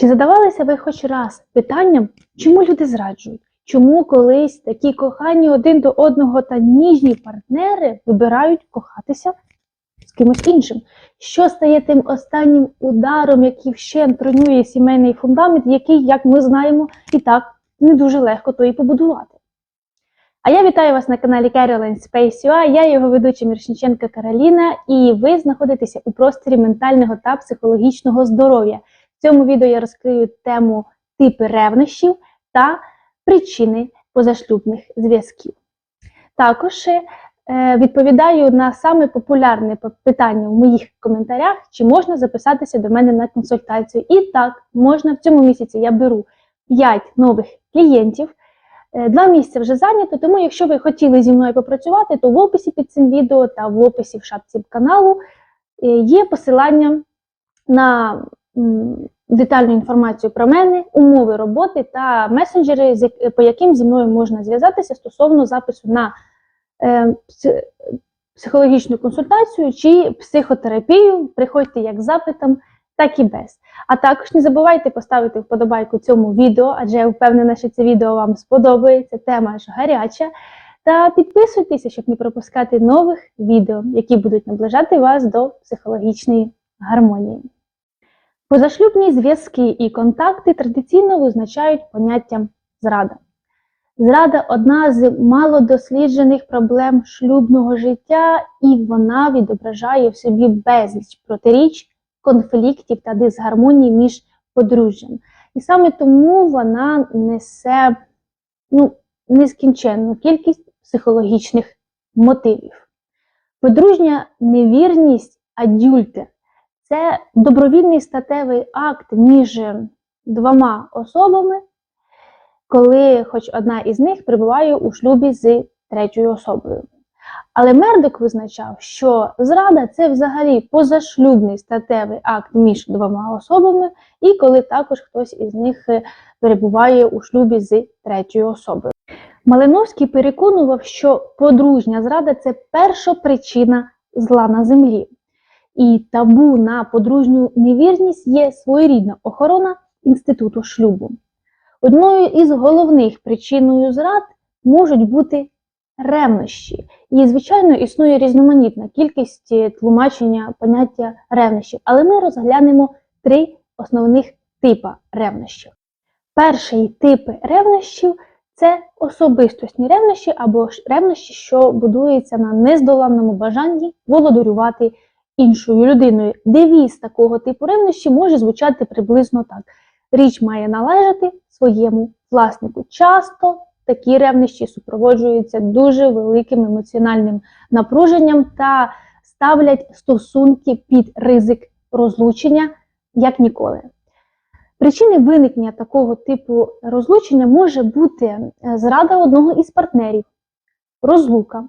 Чи задавалися ви хоч раз питанням, чому люди зраджують? Чому колись такі кохані один до одного та ніжні партнери вибирають кохатися з кимось іншим? Що стає тим останнім ударом, який вщент руйнує сімейний фундамент, який, як ми знаємо, і так не дуже легко то і побудувати? А я вітаю вас на каналі Caroline Space UA, Я його ведуча Міршніченка Кароліна, і ви знаходитеся у просторі ментального та психологічного здоров'я. В цьому відео я розкрию тему типи ревнощів та причини позашлюбних зв'язків. Також е, відповідаю на саме популярне питання в моїх коментарях, чи можна записатися до мене на консультацію. І так, можна в цьому місяці я беру 5 нових клієнтів. Е, Два місця вже зайнято, тому якщо ви хотіли зі мною попрацювати, то в описі під цим відео та в описі в шапці каналу е, є посилання на детальну інформацію про мене, умови роботи та месенджери, по яким зі мною можна зв'язатися стосовно запису на е, психологічну консультацію чи психотерапію. Приходьте як з запитом, так і без. А також не забувайте поставити вподобайку цьому відео, адже я впевнена, що це відео вам сподобається, тема ж гаряча. Та підписуйтеся, щоб не пропускати нових відео, які будуть наближати вас до психологічної гармонії. Позашлюбні зв'язки і контакти традиційно визначають поняттям зрада. Зрада одна з малодосліджених проблем шлюбного життя, і вона відображає в собі безліч протиріч, конфліктів та дисгармоній між подружжям. І саме тому вона несе ну, нескінченну кількість психологічних мотивів. Подружня невірність адюльтер це добровільний статевий акт між двома особами, коли хоч одна із них перебуває у шлюбі з третьою особою. Але Мердок визначав, що зрада це взагалі позашлюбний статевий акт між двома особами, і коли також хтось із них перебуває у шлюбі з третьою особою. Малиновський переконував, що подружня зрада це перша причина зла на землі. І табу на подружню невірність є своєрідна охорона інституту шлюбу. Одною із головних причиною зрад можуть бути ревнощі. І, звичайно, існує різноманітна кількість е, тлумачення поняття ревнощів, але ми розглянемо три основних типа ревнощів. Перший тип ревнощів це особистосні ревнощі або ревнощі, що будуються на нездоланному бажанні володарювати іншою людиною. Девіз такого типу ревнощі може звучати приблизно так: річ має належати своєму власнику. Часто такі ревнощі супроводжуються дуже великим емоціональним напруженням та ставлять стосунки під ризик розлучення як ніколи. Причини виникнення такого типу розлучення може бути е, зрада одного із партнерів, розлука,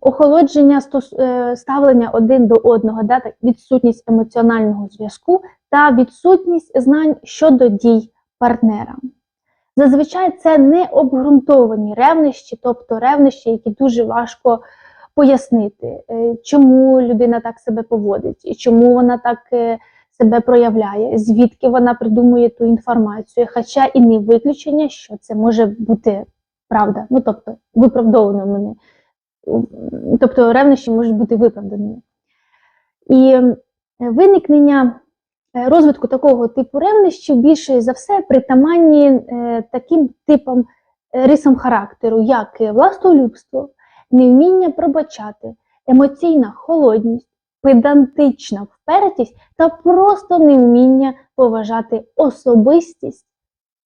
охолодження е, ставлення один до одного, да, так, відсутність емоціонального зв'язку та відсутність знань щодо дій партнера. Зазвичай це не обґрунтовані ревнощі, тобто ревнощі, які дуже важко пояснити, е, чому людина так себе поводить, і чому вона так е, себе проявляє, звідки вона придумує ту інформацію, хоча і не виключення, що це може бути правда. Ну, тобто, виправдовано мене. Тобто ревнощі можуть бути виправданими. І е, виникнення е, розвитку такого типу ревнощів більше за все притаманні е, таким типам рисам характеру, як властолюбство, невміння пробачати, емоційна холодність, педантична впертість та просто невміння поважати особистість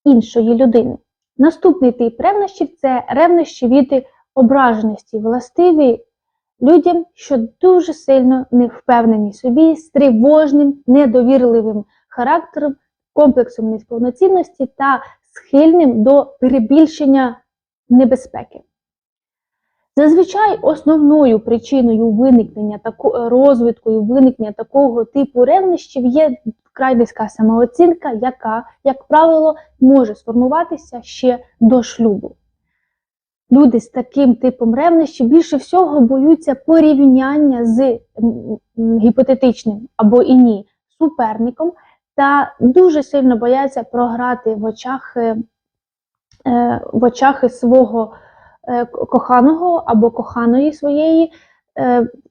іншої людини. Наступний тип ревнощів це ревнощі від ображеності, властиві людям, що дуже сильно не впевнені собі, з тривожним, недовірливим характером, комплексом несповноцінності та схильним до перебільшення небезпеки. Зазвичай основною причиною виникнення розвитку і виникнення такого типу ревнощів є вкрай низька самооцінка, яка, як правило, може сформуватися ще до шлюбу. Люди з таким типом ревнощів більше всього боються порівняння з гіпотетичним або і ні суперником та дуже сильно бояться програти в очах, е, е, в очах свого е, коханого або коханої своєї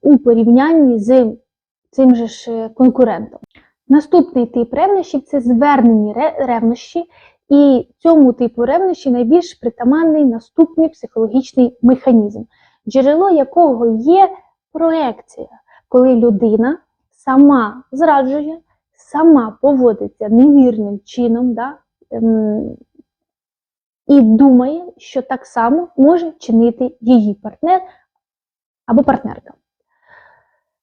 у порівнянні з цим же ж конкурентом. Наступний тип ревнощів це звернені ре- ревнощі, і цьому типу ревнощі найбільш притаманний наступний психологічний механізм, джерело якого є проекція, коли людина сама зраджує, сама поводиться невірним чином, да, ем, і думає, що так само може чинити її партнер або партнерка.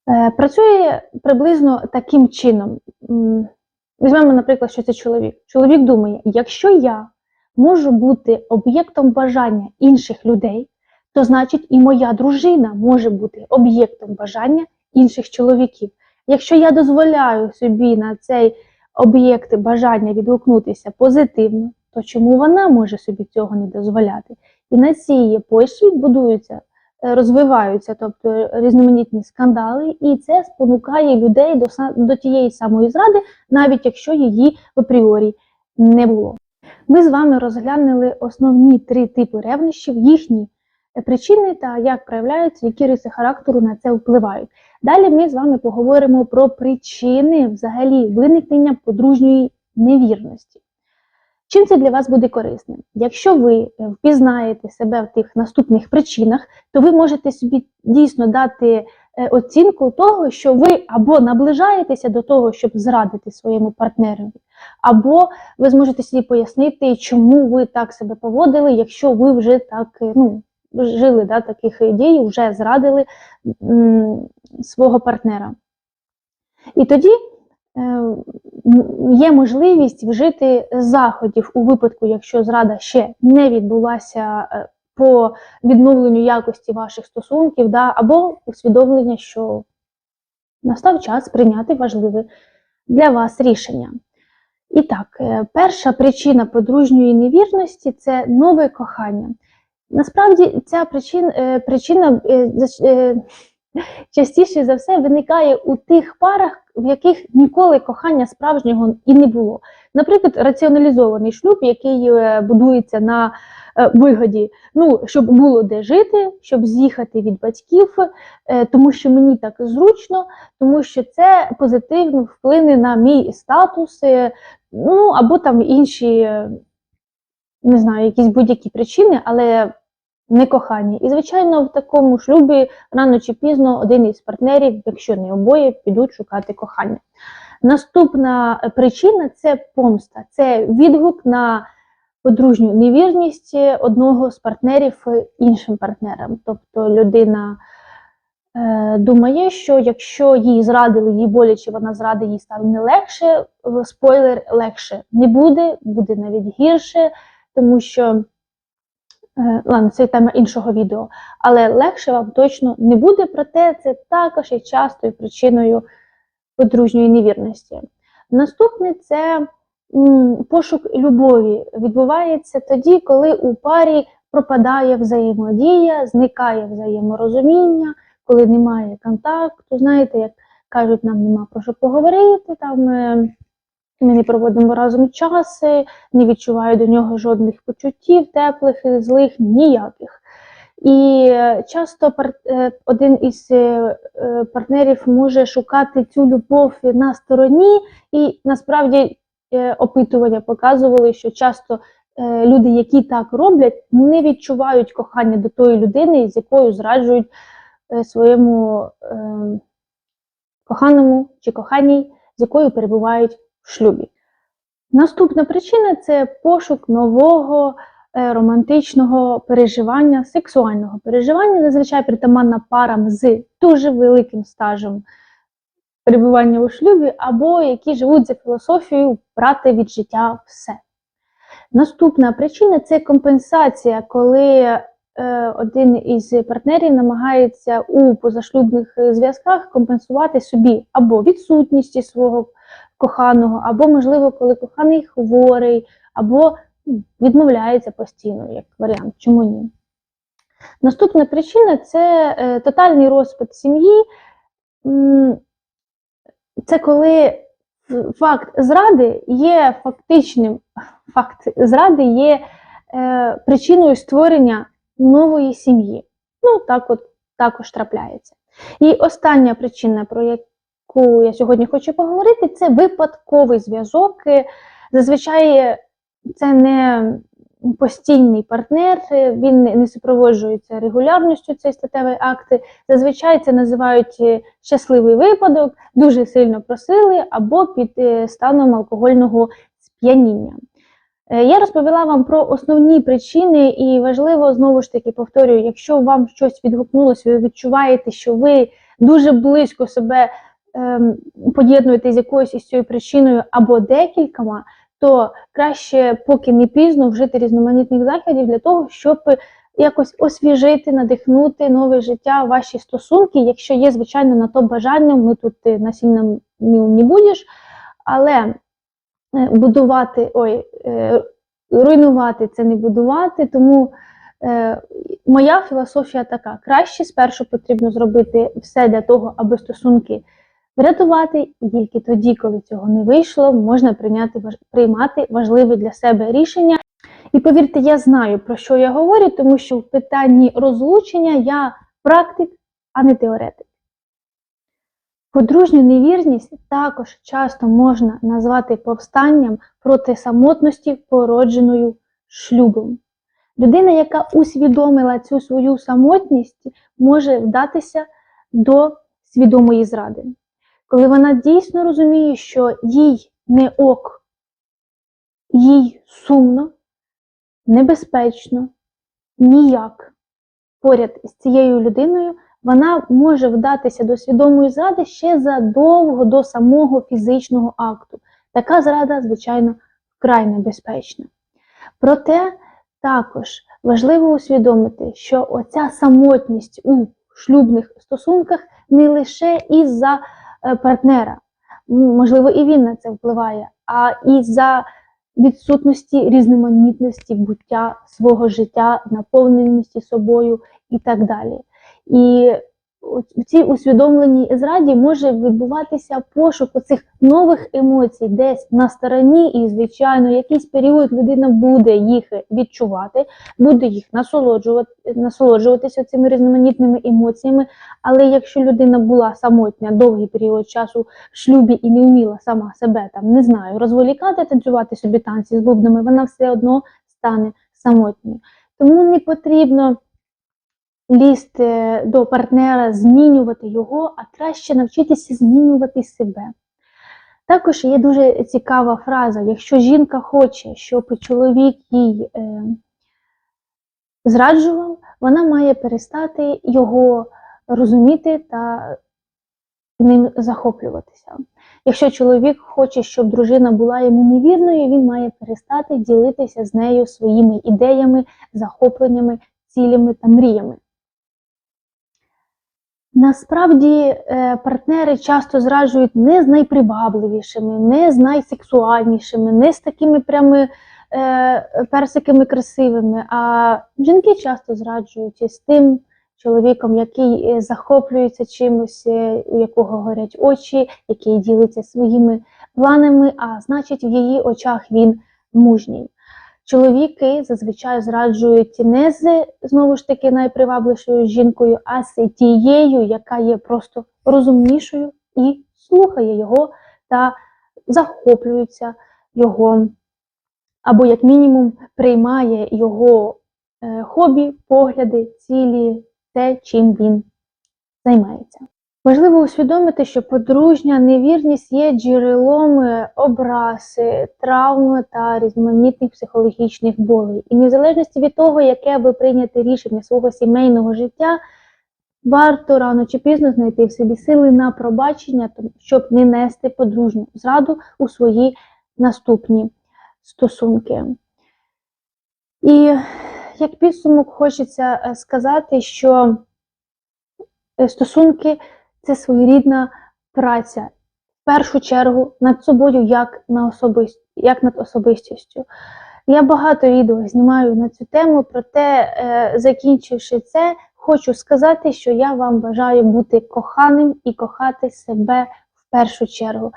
Е, Працює приблизно таким чином. Візьмемо, наприклад, що це чоловік. Чоловік думає, якщо я можу бути об'єктом бажання інших людей, то значить і моя дружина може бути об'єктом бажання інших чоловіків. Якщо я дозволяю собі на цей об'єкт бажання відгукнутися позитивно, то чому вона може собі цього не дозволяти? І на цій почві будуються, розвиваються, тобто різноманітні скандали, і це спонукає людей до, до тієї самої зради, навіть якщо її в апріорі не було. Ми з вами розглянули основні три типи ревнощів, їхні е, причини та як проявляються, які риси характеру на це впливають. Далі ми з вами поговоримо про причини взагалі виникнення подружньої невірності. Чим це для вас буде корисним? Якщо ви е, впізнаєте себе в тих наступних причинах, то ви можете собі дійсно дати е, оцінку того, що ви або наближаєтеся до того, щоб зрадити своєму партнерові, або ви зможете собі пояснити, чому ви так себе поводили, якщо ви вже так е, ну, жили да, таких ідей, вже зрадили м, свого партнера. І тоді є можливість вжити заходів у випадку, якщо зрада ще не відбулася е, по відновленню якості ваших стосунків, да, або усвідомлення, що настав час прийняти важливе для вас рішення. І так, е, перша причина подружньої невірності це нове кохання. Насправді ця причин, е, причина е, е, частіше за все виникає у тих парах, в яких ніколи кохання справжнього і не було. Наприклад, раціоналізований шлюб, який е, будується на е, вигоді, ну, щоб було де жити, щоб з'їхати від батьків, е, тому що мені так зручно, тому що це позитивно вплине на мій статус, ну або там інші, не знаю, якісь будь-які причини, але не кохання. І, звичайно, в такому шлюбі рано чи пізно один із партнерів, якщо не обоє, підуть шукати кохання. Наступна е, причина це помста, це відгук на подружню невірність одного з партнерів іншим партнерам. Тобто людина е, думає, що якщо їй зрадили, їй боляче, вона зрадить, їй стане не легше. Спойлер легше не буде, буде навіть гірше, тому що. Е, Ладно, це тема іншого відео, але легше вам точно не буде, проте це також є частою причиною подружньої невірності. Наступне це пошук любові. Відбувається тоді, коли у парі пропадає взаємодія, зникає взаєморозуміння, коли немає контакту. Знаєте, як кажуть, нам нема про що поговорити, там е, ми не проводимо разом час, е, не відчуваю до нього жодних почуттів, теплих, і злих, ніяких. І часто е, один із е, е, партнерів може шукати цю любов на стороні, і насправді опитування показували, що часто люди, які так роблять, не відчувають кохання до тої людини, з якою зраджують своєму е, коханому чи коханій, з якою перебувають шлюбі. Наступна причина це пошук нового е, романтичного переживання, сексуального переживання, зазвичай притаманна парам з дуже великим стажем перебування у шлюбі, або які живуть за філософією брати від життя все. Наступна причина це компенсація, коли е, один із партнерів намагається у позашлюбних зв'язках компенсувати собі або відсутність свого коханого, або, можливо, коли коханий хворий, або відмовляється постійно, як варіант, чому ні. Наступна причина це е, тотальний розпад сім'ї. Це коли факт зради є фактичним, факт зради є е, причиною створення нової сім'ї. Ну, так от також трапляється. І остання причина, про яку я сьогодні хочу поговорити, це випадковий зв'язок. Е, Зазвичай це не постійний партнер, е, він не супроводжується регулярністю цей статевий акт. Зазвичай це називають е, щасливий випадок, дуже сильно просили або під е, станом алкогольного сп'яніння. Е, Я розповіла вам про основні причини, і важливо знову ж таки повторюю, якщо вам щось відгукнулося, ви відчуваєте, що ви дуже близько себе поєднуєте з якоюсь із цією причиною або декількома, то краще, поки не пізно, вжити різноманітних заходів для того, щоб якось освіжити, надихнути нове життя, ваші стосунки. Якщо є, звичайно, на то бажання, ми тут е, насильно не будеш, але е, будувати, ой, е, руйнувати це не будувати. Тому моя філософія така: краще спершу потрібно зробити все для того, аби стосунки врятувати, і тільки тоді, коли цього не вийшло, можна прийняти приймати важливе для себе рішення. І повірте, я знаю, про що я говорю, тому що в питанні розлучення я практик, а не теоретик. Подружню невірність також часто можна назвати повстанням проти самотності, породженою шлюбом. Людина, яка усвідомила цю свою самотність, може вдатися до свідомої зради. Коли вона дійсно розуміє, що їй не ок, їй сумно, небезпечно, ніяк поряд з цією людиною, вона може вдатися до свідомої зради ще задовго до самого фізичного акту. Така зрада, звичайно, вкрай небезпечна. Проте також важливо усвідомити, що оця самотність у шлюбних стосунках не лише із-за е, партнера, можливо, і він на це впливає, а і за відсутності різноманітності буття свого життя, наповненості собою і так далі. І в цій усвідомленій зраді може відбуватися пошук оцих нових емоцій десь на стороні, і, звичайно, якийсь період людина буде їх відчувати, буде їх насолоджувати, насолоджуватися цими різноманітними емоціями. Але якщо людина була самотня довгий період часу в шлюбі і не вміла сама себе там, не знаю, розволікати, танцювати собі танці з бубнами, вона все одно стане самотньою. Тому не потрібно лізти до партнера, змінювати його, а краще навчитися змінювати себе. Також є дуже цікава фраза: якщо жінка хоче, щоб чоловік їй е, зраджував, вона має перестати його розуміти та ним захоплюватися. Якщо чоловік хоче, щоб дружина була йому невірною, він має перестати ділитися з нею своїми ідеями, захопленнями, цілями та мріями. Насправді е, партнери часто зраджують не з найпривабливішими, не з найсексуальнішими, не з такими прямо е, персиками красивими, а жінки часто зраджують з тим чоловіком, який е, захоплюється чимось, у якого горять очі, який ділиться своїми планами, а значить, в її очах він мужній. Чоловіки зазвичай зраджують не з знову ж таки найпривабливішою жінкою, а з тією, яка є просто розумнішою і слухає його та захоплюється його, або, як мінімум, приймає його е, хобі, погляди, цілі, те, чим він займається. Важливо усвідомити, що подружня невірність є джерелом е, образ, е, травм та різноманітних психологічних болей. І незалежності від того, яке ви прийняте рішення свого сімейного життя, варто рано чи пізно знайти в собі сили на пробачення, щоб не нести подружню зраду у свої наступні стосунки. І як підсумок хочеться е, сказати, що е, стосунки це своєрідна праця в першу чергу над собою, як, на особист... як над особистістю. Я багато відео знімаю на цю тему, проте, е, закінчивши це, хочу сказати, що я вам бажаю бути коханим і кохати себе в першу чергу.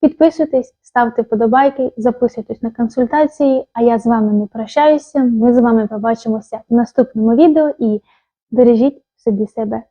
Підписуйтесь, ставте вподобайки, записуйтесь на консультації. А я з вами не прощаюся. Ми з вами побачимося в наступному відео і бережіть собі себе